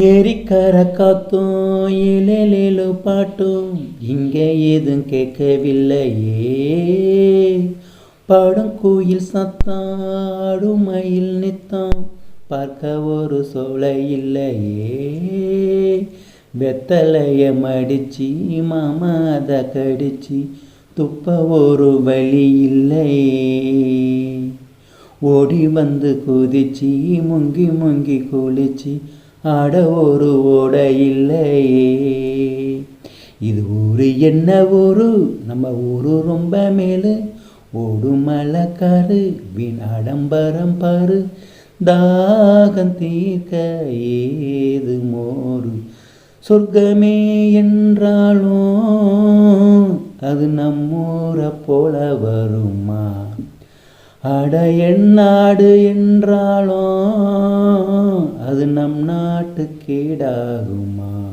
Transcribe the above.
ஏரிக்கர காத்தும் இலேலேலு பாட்டும் இங்கே எதுவும் கேட்கவில்லையே. பாடும் கோயில் சத்தம் ஆடும் நித்தம். பார்க்க ஒரு சோலை இல்லையே. வெத்தலைய மடிச்சு மாமா அதை கடிச்சு துப்ப ஒரு வழி இல்லையே. ஓடி வந்து குதிச்சு முங்கி முங்கி குளிச்சு ஆட ஒரு ஓட இல்லையே இது ஊரு என்ன ஊரு? நம்ம ஊரு ரொம்ப மேலு. ஓடும் மலைக்காரு வீண் பாரு. தாகம் தீர்க்க ஏது மோரு? சொர்க்கமே என்றாலும் அது நம்மூரை போல வருமா? அட எந்நாடு என்றாலும் அது நம் நாட்டு கீடாகுமா?